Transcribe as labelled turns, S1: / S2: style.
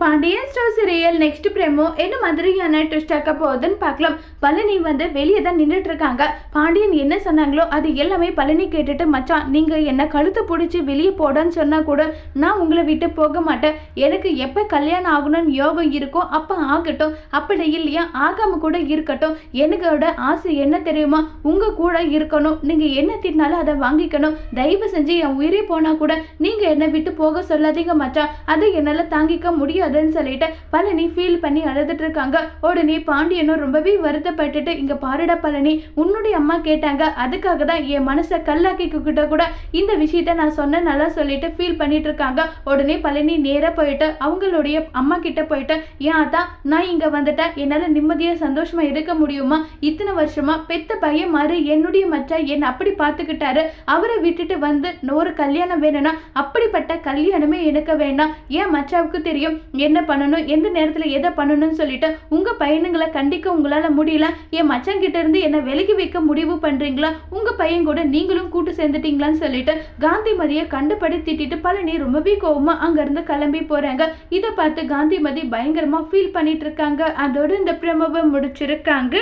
S1: Pandian store serial next promo என்ன மாதிரியான twist ஆக்க போகுதுன்னு பார்க்கலாம். பழனி வந்து வெளியே தான் நின்றுட்டு இருக்காங்க. பாண்டியன் என்ன சொன்னாங்களோ அது எல்லாமே பழனி கேட்டுட்டு மச்சான் நீங்கள் என்னை கழுத்தை பிடிச்சி வெளியே போடன்னு சொன்னால் கூட நான் உங்களை விட்டு போக மாட்டேன். எனக்கு எப்போ கல்யாணம் ஆகணும்னு யோகம் இருக்கோ அப்போ ஆகட்டும். அப்படி இல்லையா ஆகாம கூட இருக்கட்டும். எனக்கோட ஆசை என்ன தெரியுமா? உங்கள் கூட இருக்கணும். நீங்கள் என்ன தின்னாலும் அதை வாங்கிக்கணும். தயவு செஞ்சு என் உயிரே போனால் கூட நீங்கள் என்னை விட்டு போக சொல்லாதீங்க மச்சான். அதை என்னால் தாங்கிக்க முடியாதுன்னு சொல்லிட்டு பழனி ஃபீல் பண்ணி அழுதுட்டு இருக்காங்க. உடனே பாண்டியனும் ரொம்பவே வருத்தப்பட்டுட்டு இங்க பாருடா பழனி உன்னுடைய அம்மா கேட்டாங்க. அதுக்காக தான் என் மனசை கல்லாக்கிக்கிட்ட கூட இந்த விஷயத்த நான் சொன்ன நல்லா சொல்லிட்டு ஃபீல் பண்ணிட்டு இருக்காங்க. உடனே பழனி நேரா போயிட்டு அவங்களுடைய அம்மா கிட்ட போயிட்டு ஏன் அத்தா நான் இங்க வந்துட்டேன். என்னால நிம்மதியா சந்தோஷமா இருக்க முடியுமா? இத்தனை வருஷமா பெத்த பையன் மாதிரி என்னுடைய மச்சா என்னை அப்படி பார்த்துக்கிட்டாரு அவரை விட்டுட்டு வந்து ஒரு கல்யாணம் வேணும்னா அப்படிப்பட்ட கல்யாணமே எனக்கு வேணாம். ஏன் மச்சாவுக்கு தெரியும். என்ன பண்ணணும்? எந்த நேரத்தில் எதை பண்ணணும்னு சொல்லிட்டு உங்கள் பையனுங்களை கண்டிக்க உங்களால் முடியல. என் மச்சான் கிட்ட இருந்து என்னை விலகி வைக்க முடிவு பண்ணுறீங்களா உங்கள் பையன் கூட நீங்களும் கூட்டு சேர்ந்துட்டீங்களான்னு சொல்லிட்டு காந்திமதியை கண்டுபடி திட்டிட்டு பழனி ரொம்பவே கோபமாக அங்கேருந்து கிளம்பி போகிறாங்க இதை பார்த்து காந்திமதி பயங்கரமாக ஃபீல் பண்ணிட்டு இருக்காங்க. அதோட இந்த பிரமவை முடிச்சிருக்காங்க.